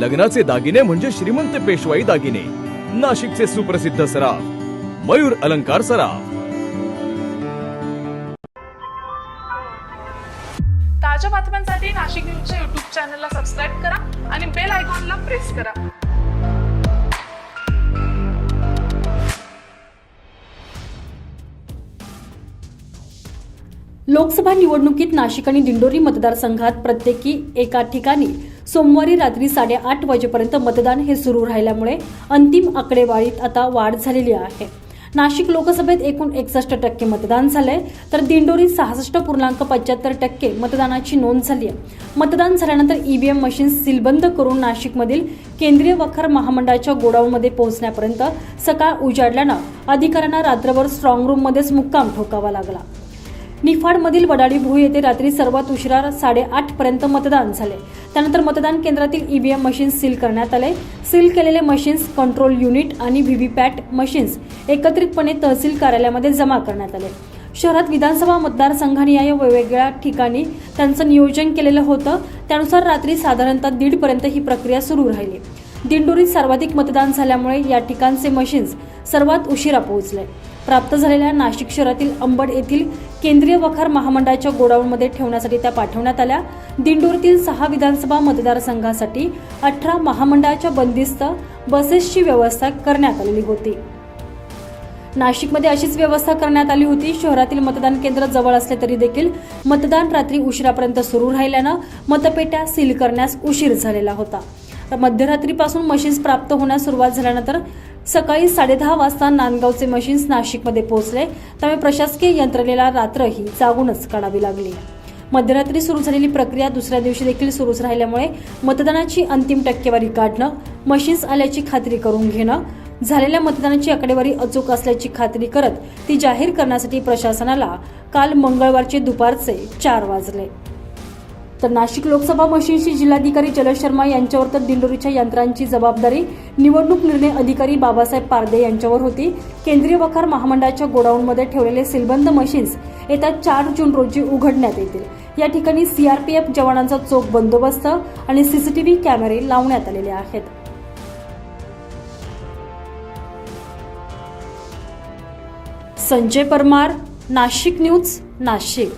लग्नाचे दागिने म्हणजे श्रीमंत पेशवाई दागिने. नाशिकचे सुप्रसिद्ध सराफ मयूर अलंकार सराफ. ताज्या बातम्यांसाठी नाशिक न्यूजच्या युट्यूब चॅनलला सबस्क्राईब करा आणि बेल आयकॉनला प्रेस करा. लोकसभा निवडणुकीत नाशिक आणि दिंडोरी मतदारसंघात प्रत्येकी एका ठिकाणी सोमवारी रात्री साडेआठ वाजेपर्यंत मतदान हे सुरू राहिल्यामुळे अंतिम आकडेवारीत आता वाढ झालेली आहे. नाशिक लोकसभेत एकूण एकसष्ट टक्के मतदान झालंय तर दिंडोरी सहासष्ट पूर्णांक पंच्याहत्तर टक्के मतदानाची नोंद झाली आहे. मतदान झाल्यानंतर ईव्हीएम मशीन सीलबंद करून नाशिकमधील केंद्रीय वखार महामंडळाच्या गोडाऊनमध्ये पोहोचण्यापर्यंत सकाळ उजाडल्यानं अधिकाऱ्यांना रात्रभर स्ट्रॉंग रूममध्येच मुक्काम ठोकावा लागला. निफाडमधील वडाळी भू येथे रात्री सर्वात उशिरा साडेआठ पर्यंत मतदान झाले. त्यानंतर मतदान केंद्रातील ईव्हीएम मशीन्स सील करण्यात आले. सील केलेले मशीन्स कंट्रोल युनिट आणि व्हीव्हीपॅट मशीन्स एकत्रितपणे तहसील कार्यालयामध्ये जमा करण्यात आले. शहरात विधानसभा मतदारसंघानिहाय वेगवेगळ्या ठिकाणी त्यांचं नियोजन केलेलं होतं. त्यानुसार रात्री साधारणतः दीडपर्यंत ही प्रक्रिया सुरू राहिली. दिंडोरीत सर्वाधिक मतदान झाल्यामुळे या ठिकाणचे मशीन्स सर्वात उशिरा पोहोचले. प्राप्त झालेल्या नाशिक शहरातील अंबड येथील केंद्रीय वखार महामंडळाच्या गोडाऊनमध्ये ठेवण्यासाठी त्या पाठवण्यात आल्या. दिंडोरीतील सहा विधानसभा मतदारसंघासाठी अठरा महामंडळाच्या बंदिस्त बसेसची व्यवस्था करण्यात आलेली होती. नाशिकमध्ये अशीच व्यवस्था करण्यात आली होती. शहरातील मतदान केंद्र जवळ असले तरी देखील मतदान रात्री उशिरापर्यंत सुरू राहिल्यानं मतपेट्या सील करण्यास उशीर झालेला होता. तर मध्यरात्रीपासून मशीन्स प्राप्त होण्यास सुरुवात झाल्यानंतर सकाळी साडेदहा वाजता नांदगावचे मशीन्स नाशिकमध्ये पोहोचले. त्यामुळे प्रशासकीय यंत्रणेला रात्रही जागूनच काढावी लागली. मध्यरात्री सुरू झालेली प्रक्रिया दुसऱ्या दिवशी देखील सुरूच राहिल्यामुळे मतदानाची अंतिम टक्केवारी काढणं मशीन्स आल्याची खात्री करून घेणं झालेल्या मतदानाची आकडेवारी अचूक असल्याची खात्री करत ती जाहीर करण्यासाठी प्रशासनाला काल मंगळवारचे दुपारचे चार वाजले. तर नाशिक लोकसभा मशीनची जिल्हाधिकारी जलद शर्मा यांच्यावर तर दिंडोरीच्या यंत्रांची जबाबदारी निवडणूक निर्णय अधिकारी बाबासाहेब पारदे यांच्यावर होती. केंद्रीय वखार महामंडळाच्या गोडाऊनमध्ये ठेवलेले सीलबंद मशीन्स येत्या चार जून रोजी उघडण्यात येतील. या ठिकाणी सीआरपीएफ जवानांचा चोख बंदोबस्त आणि सीसीटीव्ही कॅमेरे लावण्यात आलेले आहेत. संजय परमार नाशिक न्यूज नाशिक.